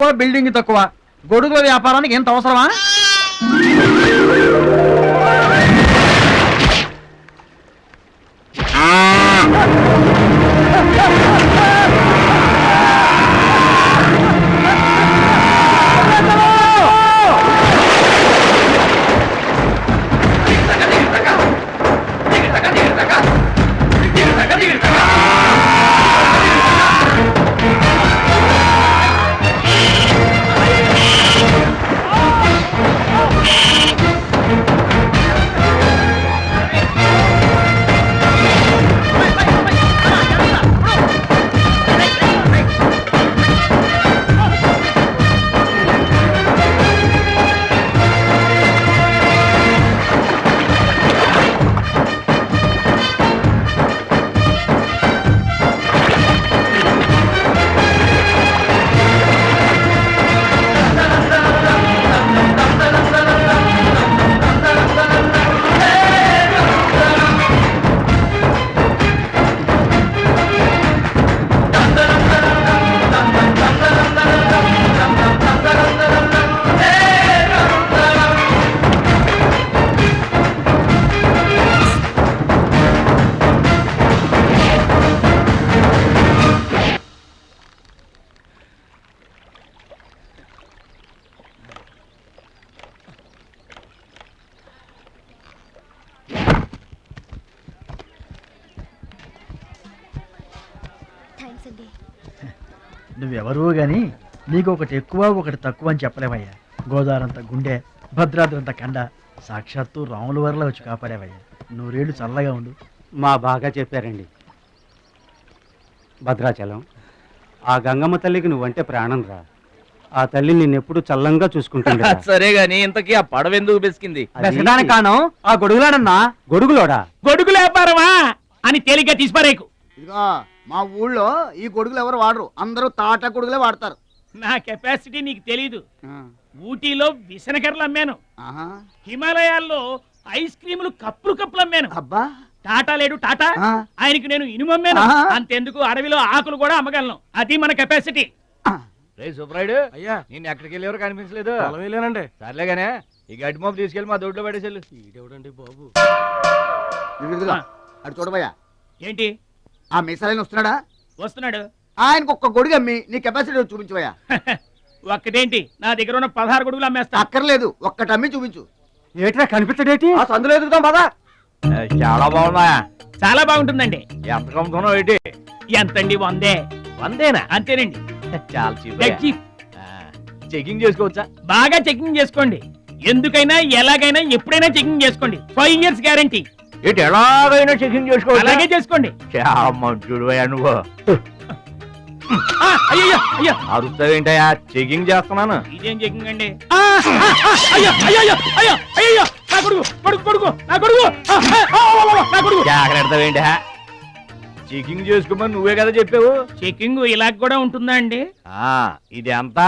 ఎక్కువ బిల్డింగ్ తక్కువ గొడుగుల వ్యాపారానికి ఎంత అవసరమా Ah! నువ్వెవరూ గాని నీకు ఒకటి ఎక్కువ ఒకటి తక్కువ అని చెప్పలేవయ్యా. గోదావరంత గుండె భద్రాద్రంత కండ సాక్షాత్తు రాముల వరలో వచ్చి కాపాడేవయ్యా. నూరేళ్ళు చల్లగా ఉండు. మా బాగా చెప్పారండి. భద్రాచలం ఆ గంగమ్మ తల్లికి నువ్వంటే ప్రాణం రా. ఆ తల్లి నిన్నెప్పుడు చల్లంగా చూసుకుంటుంది సరే గాని ఇంతకీ ఆ పడవ ఎందుకు బెసికింది? బెసడానికి కాను ఆ గొడుగులాడన్నా? గొడుగులోడా? గొడుగుల వ్యాపారమా అని తేలిగ్గా తీసిపారేకు. ఇదిగో మా ఊళ్ళో ఈ గొడుగులు ఎవరు వాడరు. అందరూ తాటా గొడుగులే వాడతారు. నా కెపాసిటీ నీకు తెలీదు. ఊటీలో విసనకర్రలు అమ్మాను. ఆహా. హిమాలయాల్లో ఐస్ క్రీములు కప్పులు కప్పులు అమ్మాను. అబ్బా. టాటా లేడు టాటా. ఆయనకి నేను ఇనుము అమ్మాను. అంతెందుకు అడవిలో ఆకులు కూడా అమ్మగలను. అది మన కెపాసిటీ. రే సుబ్రాయుడు అయ్యా. నేను ఎక్కడికి వెళ్ళేవారు కనిపించలేదు? పొలం వెళ్ళానండి. సర్లేగానే ఈ గడ్డి మోపు తీసుకెళ్ళి మా దొడ్లో పడేసేళ్ళు. ఈడెవడండి బాబు. అటు చూడబోయా ఏంటి? ఆ మిసాలైన వస్తున్నాడా? వస్తున్నాడు. ఆయనకు ఒక్క గొడుగు అమ్మి నీ కెపాసిటీ చూపించబోయా ఒక్కటేంటి? నా దగ్గర ఉన్న పదహారు గొడుగులు అమ్మేస్తా. అక్కర్లేదు ఒక్కటి అమ్మి చూపించు. ఏట్రా కనిపించడేటి ఆ సందులో ఎదుగుతాం పదా. చాలా బాగున్నా. చాలా బాగుంటుందండి. ఎంత ఏంటి? ఎంతండి వందే. వందేనా? అంతేనండి. చాలా చీప్ చెకింగ్ చేసుకోవచ్చా? బాగా చెకింగ్ చేసుకోండి. ఎందుకైనా ఎలాగైనా ఎప్పుడైనా చెకింగ్ చేసుకోండి. ఫైవ్ ఇయర్స్ గ్యారంటీ ఇటు ఎలాగైనా చెకింగ్ చేసుకోవాలి అలాగే చేసుకోండి. మంచుడు నువ్వు. ఆ, అయ్యయ్యో అయ్యో. అరుస్తావేంటయా చెకింగ్ చేస్తున్నాను. ఇదేం చెకింగ్ అండి? ఆ, ఆ, ఆ, అయ్యో అయ్యో అయ్యో అయ్యో అయ్యో నా కొడుకు కొడుకు కొడుకు నా కొడుకు. ఆ, ఆ, ఆ, ఆ, ఆ, నా కొడుకు. జాగ్రత్తవేంటి చెకింగ్ చేసుకోమని నువ్వే కదా చెప్పావు? చెకింగ్ ఇలా కూడా ఉంటుందా అండి? ఆ ఇది ఎంత?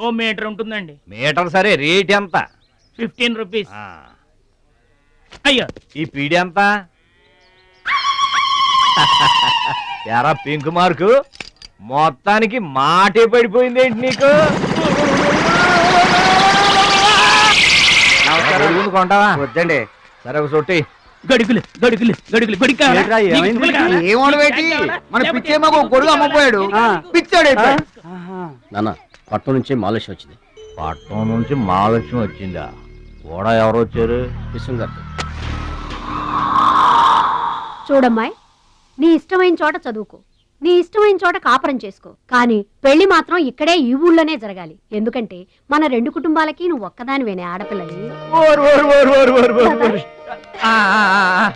ఓ మీటర్ ఉంటుందండి. మీటర్ సరే రేట్ ఎంత? Fifteen rupees. ఆ, అయ్యో. ఈ పీడి ఎంత? ఎరా పింక్ మార్కు. మొత్తానికి మాటే పడిపోయింది ఏంటి నీకు? కొంటావా? వద్దండి. సరే ఒక సొట్టి గడుగులు? ఏమోడు మన గొడుగు అమ్మపోయాడు. పిచ్చాడు. నాన్న పట్నం నుంచి మాలేశ్వరం వచ్చింది. పట్నం నుంచి మహాలక్ష్మి వచ్చిందా? కూడా ఎవరు వచ్చారు? విశ్వం గారు. చూడమ్మాయి నీ ఇష్టమైన చోట చదువుకో నీ ఇష్టమైన చోట కాపురం చేసుకో కానీ పెళ్ళి మాత్రం ఇక్కడే ఈ ఊళ్ళోనే జరగాలి. ఎందుకంటే మన రెండు కుటుంబాలకి నువ్వు ఒక్కదానివేనే ఆడపిల్లని ఓరు, ఓరు, ఓరు, ఓరు, ఓరు, ఓరు, ఓరు. ఆ, ఆ, ఆ, ఆ.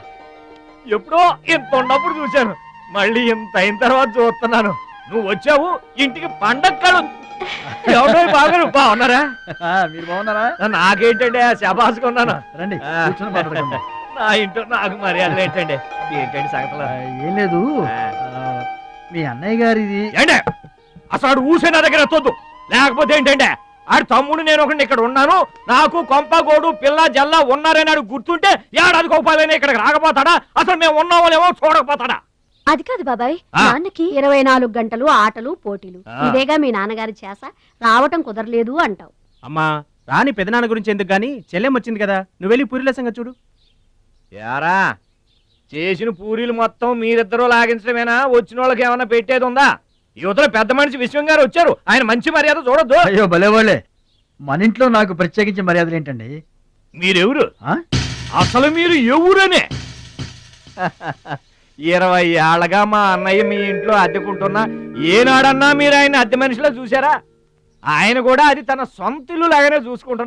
ఎప్పుడో ఇంత ఉన్నప్పుడు చూశాను. మళ్ళీ ఇంత అయిన తర్వాత చూస్తున్నాను. నువ్వు వచ్చావు ఇంటికి పండగ కళ ఎవరో బాగా బాగున్నారా? మీరు బాగున్నారా? కొన్నాను రండి. నా ఇంట్లో నాకు మర్యాదలు ఏంటండి? ఏంటండి సంగతులు? ఏం లేదు. మీ అన్నయ్య గారిది. ఏంటే అసలు ఆడు ఊసే నా దగ్గర ఎత్తొద్దు. లేకపోతే ఏంటంటే ఆడు తమ్ముడు నేను ఒకటి ఇక్కడ ఉన్నాను నాకు కొంపగోడు పిల్ల జల్ల ఉన్నారని ఆడు గుర్తుంటే ఏడాదికి ఒక పదైనా ఇక్కడికి రాకపోతాడా? అసలు మేము ఉన్నామో లేమో చూడకపోతాడా? అది కాదు బాబాయ్. నాన్నకి ఇరవై నాలుగు గంటలు ఆటలు పోటీలు. ఇదేగా మీ నాన్నగారి చేస రావటం కుదరలేదు అంటావు. అమ్మా రాని పెదనాన్న గురించి ఎందుకు గాని? చెల్లెం వచ్చింది కదా నువ్వు వెళ్ళి పూరిల సంగతి చూడు. యారా చేసిన పూరీలు మొత్తం మీరిద్దరూ లాగించడమేనా? వచ్చిన వాళ్ళకి ఏమన్నా పెట్టేది ఉందా? యువతలో పెద్ద మనిషి విశ్వం గారు వచ్చారు. ఆయన మంచి మర్యాద చూడొద్దు. అయ్యో భలే వాళ్ళే మన ఇంట్లో నాకు ప్రత్యేకించి మర్యాదలు ఏంటండి మీరెవరు? ఆ? అసలు మీరు ఎవరనే? ఇరవై ఏళ్ళగా మా అన్నయ్య మీ ఇంట్లో అద్దెకుంటున్నా. ఏనాడన్నా మీరు ఆయన అద్దె మనిషిలో చూసారా ఆయన కూడా అది తన సొంత ఇల్లు లాగానే చూసుకుంటున్నారు.